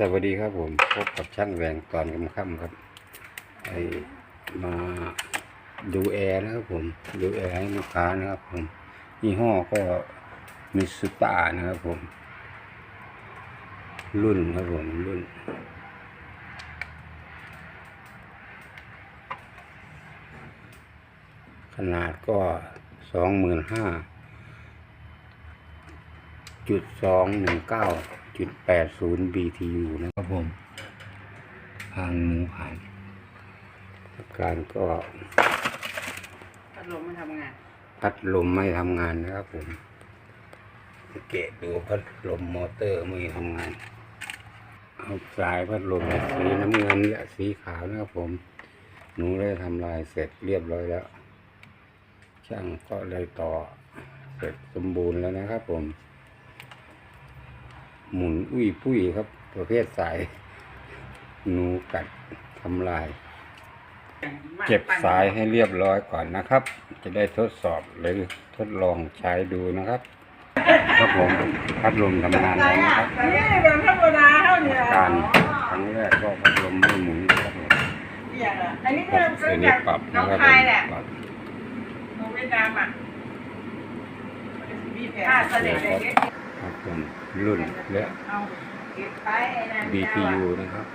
สวัสดีครับผมพบกับช่างแหวงตอนค่ำครับไอมาดูแอร์นะครับผมดูแอร์ให้ลูกค้านะครับผมยี่ห้อก็มิสุตะนะครับผม รุ่นครับผมรุ่น ขนาดก็สองหมื่นห้า จุดสองหนึ่งเก้าจุดแปดศูนย์ BTU นะครับผมพันหนึ่งพันอาการก็พัดลมไม่ทำงาน พัดลมไม่ทำงานนะครับผมสังเกตดูพัดลมมอเตอร์ไม่ทำงานเอาสายพัดลมสีน้ำเงินและสีขาวนะครับผม หนูได้ทำลายเสร็จเรียบร้อยแล้ว ช่างก็เลยต่อเสร็จสมบูรณ์แล้วนะครับผม หมุนอุ้ยปุ้ยครับ ประเภทสายหนูกัดทำลาย เก็บสายให้เรียบร้อยก่อนนะครับ จะได้ทดสอบหรือทดลองใช้ดูนะครับครับผมพัดลมทำงานแล้วนะครับนี่เป็นธรรมดาเท่านี้การครั้งแรกก็พัดลมไม่หมุนครับผมอย่างอะอันนี้กก็ดซื้อัอนนี้จากปรับน้นะองครับผคามยแหละปรับของเวียดนามอะอ่าเสด็จเลย ครับผมรุ่นและเอาเก็บไปไอ้นั่น BTU นะครับ